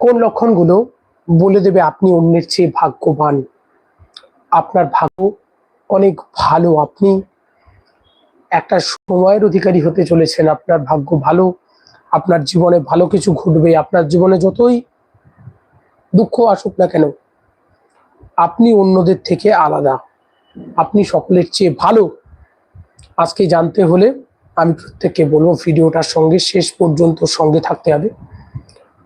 কোন লক্ষণগুলো বলে দেবে আপনি অন্যের চেয়ে ভাগ্যবান? আপনার ভাগ্য অনেক ভালো। আপনি একটা সময়ের অধিকারী হতে চলেছেন। আপনার ভাগ্য ভালো। আপনার জীবনে ভালো কিছু ঘটবে। আপনার জীবনে যতই দুঃখ আসুক না কেন, আপনি অন্যদের থেকে আলাদা। আপনি সকলের চেয়ে ভালো। আজকে জানতে হলে আমি প্রত্যেককে বলব, ভিডিওটার সঙ্গে শেষ পর্যন্ত সঙ্গে থাকতে হবে।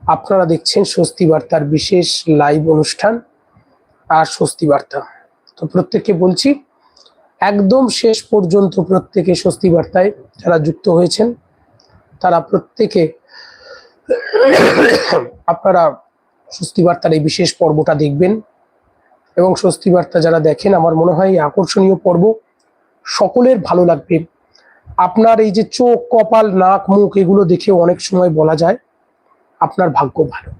আপনারা দেখছেন স্বস্তি বার্তার বিশেষ লাইভ অনুষ্ঠান আর স্বস্তি বার্তা। তো প্রত্যেককে বলছি, একদম শেষ পর্যন্ত প্রত্যেকে স্বস্তি বার্তায় যারা যুক্ত হয়েছেন, তারা প্রত্যেকে আপনারা স্বস্তি বার্তার এই বিশেষ পর্বটা দেখবেন। এবং স্বস্তি বার্তা যারা দেখেন, আমার মনে হয় আকর্ষণীয় পর্ব সকলের ভালো লাগবে। আপনার এই যে চোখ, কপাল, নাক, মুখ, এগুলো দেখে অনেক সময় বলা যায়। আপনার ভাগ্য ভালো।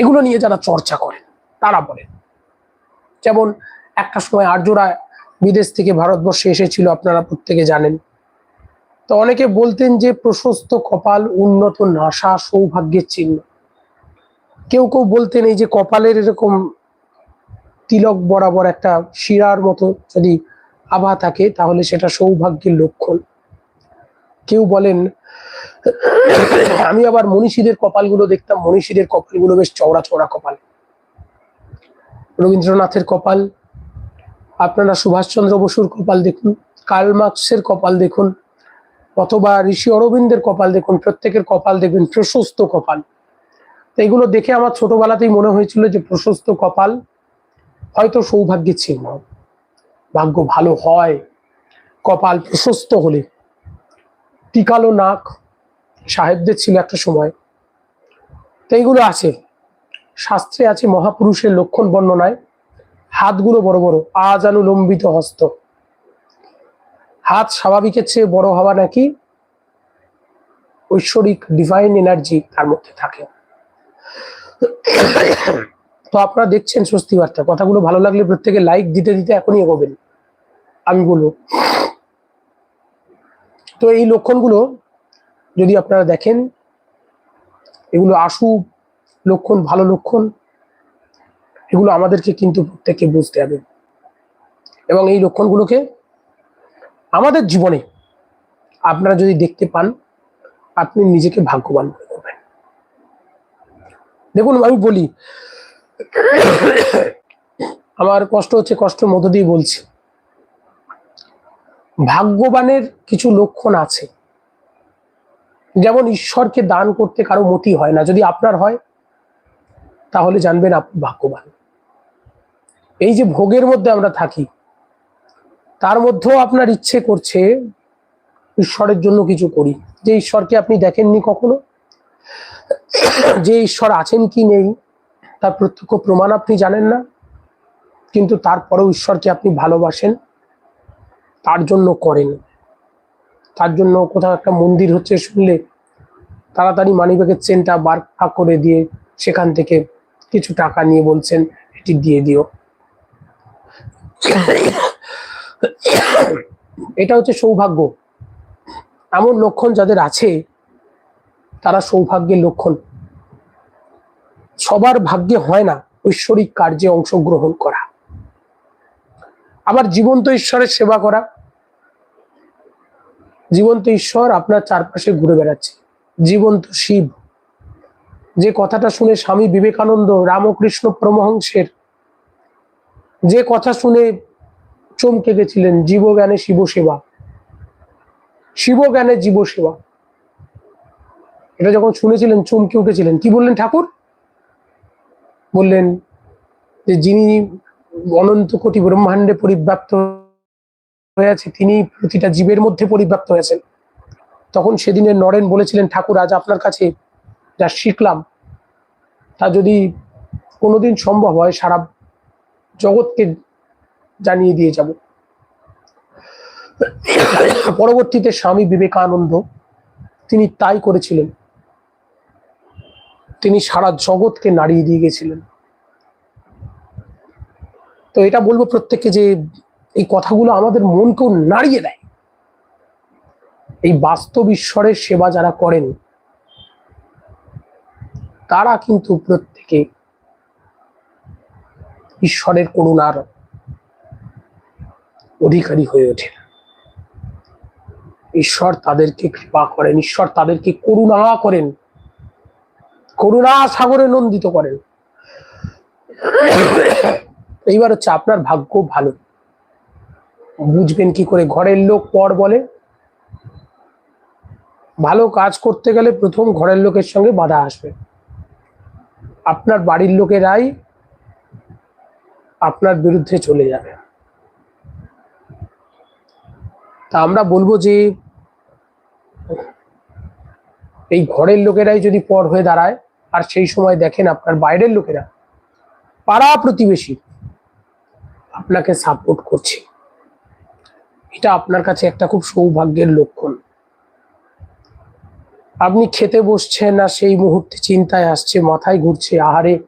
এগুলো নিয়ে যারা চর্চা করেন, তারা বলেন। যেমন একটা সময় আর্যরা বিদেশ থেকে ভারতবর্ষে এসেছিল, আপনারা প্রত্যেকে জানেন। তো অনেকে বলতেন যে, প্রশস্ত কপাল, উন্নত নাসা, সৌভাগ্যের চিহ্ন। কেউ কেউ বলতেন এই যে কপালের এরকম তিলক বরাবর একটা শিরার মতো যদি আভা থাকে, তাহলে সেটা সৌভাগ্যের লক্ষণ। কেউ বলেন আমি আবার মনীষীদের কপালগুলো দেখতাম, মনীষীদের কপালগুলো বেশ চওড়া চওড়া কপাল। রবীন্দ্রনাথের কপাল, আপনারা সুভাষচন্দ্র বসুর কপাল দেখুন, কার্ল মার্কসের কপাল দেখুন, অথবা ঋষি অরবিন্দের কপাল দেখুন, প্রত্যেকের কপাল দেখবেন, প্রশস্ত কপাল। তো এগুলো দেখে আমার ছোটবেলাতেই মনে হয়েছিল যে প্রশস্ত কপাল হয়তো সৌভাগ্যের চিহ্ন। ভাগ্য ভালো হয়, কপাল প্রশস্ত হলে, টিকালো নাক সাহেবদের ছিল একটা সময়। তো এইগুলো আছে। শাস্ত্রে আছে মহাপুরুষের লক্ষণ বর্ণনায়, হাতগুলো বড় বড়, আজানুলম্বিত হস্ত। হাত স্বাভাবিকের চেয়ে বড় হওয়া নাকি ঐশ্বরিক ডিভাইন এনার্জি তার মধ্যে থাকে। তো আপনারা দেখছেন স্বস্তি বার্তা। কথাগুলো ভালো লাগলে প্রত্যেকে লাইক দিতে দিতে এখনই এগোবেন। আমি বলব। তো এই লক্ষণগুলো যদি আপনারা দেখেন, এগুলো আশু লক্ষণ, ভালো লক্ষণ, এগুলো আমাদেরকে কিন্তু প্রত্যেককে বুঝতে হবে। এবং এই লক্ষণগুলোকে আমাদের জীবনে আপনারা যদি দেখতে পান, আপনি নিজেকে ভাগ্যবান মনে করবেন দেখুন, আমি বলি, আমার কষ্ট হচ্ছে কষ্টের মধ্য দিয়ে বলছি। ভাগ্যবানের কিছু লক্ষণ আছে। যেমন ঈশ্বরকে দান করতে কারও মতি হয় না, যদি আপনার হয়, তাহলে জানবেন আপনি ভাগ্যবান। এই যে ভোগের মধ্যে আমরা থাকি, তার মধ্যেও আপনার ইচ্ছে করছে ঈশ্বরের জন্য কিছু করি। যে ঈশ্বরকে আপনি দেখেননি কখনো? যে ঈশ্বর আছেন কি নেই, তার প্রত্যক্ষ প্রমাণ আপনি জানেন না, কিন্তু তারপরেও ঈশ্বরকে আপনি ভালোবাসেন, তার জন্য করেন। তার জন্য কোথাও একটা মন্দির হচ্ছে শুনলে তাড়াতাড়ি মানিব্যাগের চেনটা বার ফাঁক করে দিয়ে সেখান থেকে কিছু টাকা নিয়ে বলছেন, এটি দিয়ে দিও। এটা হচ্ছে সৌভাগ্য। এমন লক্ষণ যাদের আছে, তারা সৌভাগ্যের লক্ষণ। সবার ভাগ্যে হয় না ঐশ্বরিক কার্যে অংশগ্রহণ করা। আবার জীবন্ত ঈশ্বরের সেবা করা। জীবন্ত ঈশ্বর আপনার চারপাশে ঘুরে বেড়াচ্ছে। জীবন্ত শিব। যে কথাটা শুনে স্বামী বিবেকানন্দ রামকৃষ্ণ পরমহংসের যে কথা শুনে চমকে গেছিলেন, জীবজ্ঞানে শিব সেবা শিবজ্ঞানে জীব সেবা এটা যখন শুনেছিলেন, চমকে উঠেছিলেন। কি বললেন ঠাকুর? বললেন যে, যিনি অনন্ত কোটি ব্রহ্মাণ্ডে পরিব্যাপ্ত হয়ে আছে তিনি প্রতিটা জীবের মধ্যে পরিব্যাপ্ত হয়েছেন। তখন সেদিনের নরেন বলেছিলেন, ঠাকুর, আজ আপনার কাছে যা শিখলাম, তা যদি কোনোদিন সম্ভব হয়, সারা জগৎকে জানিয়ে দিয়ে যাব। পরবর্তীতে স্বামী বিবেকানন্দ, তিনি তাই করেছিলেন। তিনি সারা জগৎকে নাড়িয়ে দিয়ে গেছিলেন। তো এটা বলব প্রত্যেককে যে এই কথাগুলো আমাদের মনকেও নাড়িয়ে দেয়। এই বাস্তব ঈশ্বরের সেবা যারা করেন, তারা কিন্তু প্রত্যেকে ঈশ্বরের করুণার অধিকারী হয়ে ওঠে। ঈশ্বর তাদেরকে কৃপা করেন, ঈশ্বর তাদেরকে করুণা করেন, করুণা সাগরে নন্দিত করেন। এইবার হচ্ছে আপনার ভাগ্য ভালো। বুঝবেন কি করে ঘরের লোক পর বলে। ভালো কাজ করতে গেলে প্রথম ঘরের লোকের সঙ্গে বাধা আসবে। আপনার বাড়ির লোকেরাই আপনার বিরুদ্ধে চলে যাবে। তা আমরা বলব যে, এই ঘরের লোকেরাই যদি পর হয়ে দাঁড়ায়, আর সেই সময় দেখেন আপনার বাইরের লোকেরা পাড়া প্রতিবেশী, আপনাকে সাপোর্ট করছে। এটা আপনার কাছে একটা খুব সৌভাগ্যের লক্ষণ। আপনি খেতে বসছেন না সেই মুহূর্তে চিন্তায় আসছে, মাথায় ঘুরছে, আহারে!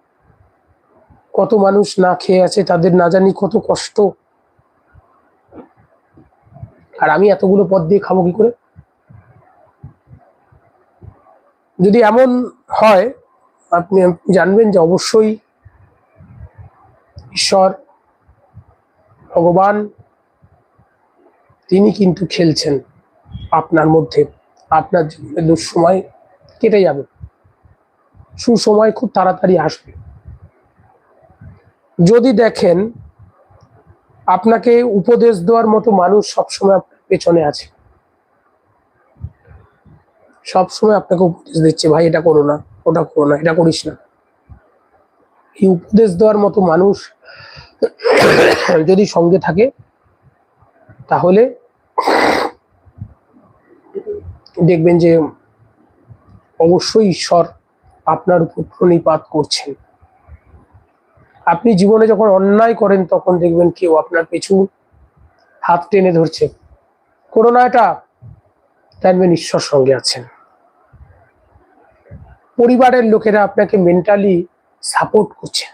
কত মানুষ না খেয়ে আছে, তাদের না জানি কত কষ্ট। আর আমি এতগুলো পদ দিয়ে খাব কি করে? যদি এমন হয়, আপনি জানবেন যে অবশ্যই ঈশ্বর, ভগবান তিনি কিন্তু খেলছেন আপনার মধ্যে। আপনার জীবনে দুঃসময় কেটে যাবে। সুসময় খুব তাড়াতাড়ি আসবে। যদি দেখেন, আপনাকে উপদেশ দেওয়ার মতো মানুষ সবসময় আপনার পেছনে আছে। সবসময় আপনাকে উপদেশ দিচ্ছে, ভাই, এটা করো না, ওটা করো না, এটা করিস না। এই উপদেশ দেওয়ার মতো মানুষ যদি সঙ্গে থাকে তাহলে দেখবেন যে অবশ্যই ঈশ্বর আপনার উপর প্রণিপাত করছেন। আপনি জীবনে যখন অন্যায় করেন, তখন দেখবেন কেউ আপনার পিছু হাত টেনে ধরছে। করোনা এটা জানবেন ঈশ্বর সঙ্গে আছেন। পরিবারের লোকেরা আপনাকে মেন্টালি সাপোর্ট করছে।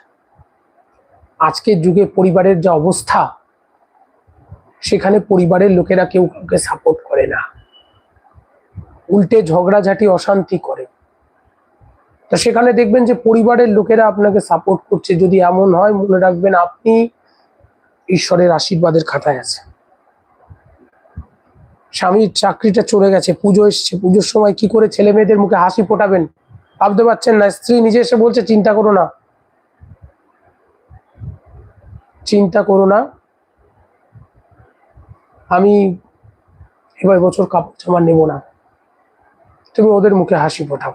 আজকের যুগে পরিবারের যা অবস্থা সেখানে পরিবারের লোকেরা কেউ কাউকে সাপোর্ট করে না। উল্টে ঝগড়াঝাটি, অশান্তি করে। তো সেখানে দেখবেন যে পরিবারের লোকেরা আপনাকে সাপোর্ট করছে। যদি এমন হয়, মনে রাখবেন আপনি ঈশ্বরের আশীর্বাদের খাতায় আছে স্বামীর চাকরিটা চলে গেছে, পুজো এসছে। পুজোর সময় কি করে ছেলে মেয়েদের মুখে হাসি ফোটাবেন? ভাবতে পারছেন না। স্ত্রী নিজে এসে বলছে, চিন্তা করো না। চিন্তা করো না। আমি এবার বছর কাপড় জামা নেব না। তুমি ওদের মুখে হাসি ফোটাও,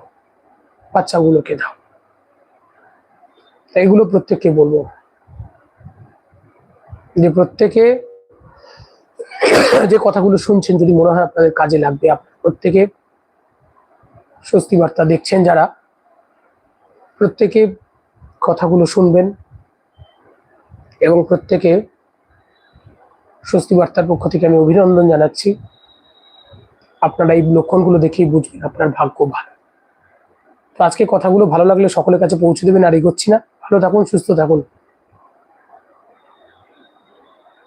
বাচ্চাগুলোকে দাও। এইগুলো প্রত্যেককে বলব। যে প্রত্যেকে যে কথাগুলো শুনছেন, যদি মনে হয় আপনাদের কাজে লাগবে, আপনার প্রত্যেকে স্বস্তি বার্তা দেখছেন যারা, প্রত্যেকে কথাগুলো শুনবেন এবং প্রত্যেকে স্বস্তি বার্তার পক্ষ থেকে আমি অভিনন্দন জানাচ্ছি। আপনারা এই লক্ষণগুলো দেখেই বুঝবেন আপনার ভাগ্য ভালো। তো আজকে কথাগুলো ভালো লাগলে সকলের কাছে পৌঁছে দেবেন আর এগোচ্ছি না। ভালো থাকুন, সুস্থ থাকুন।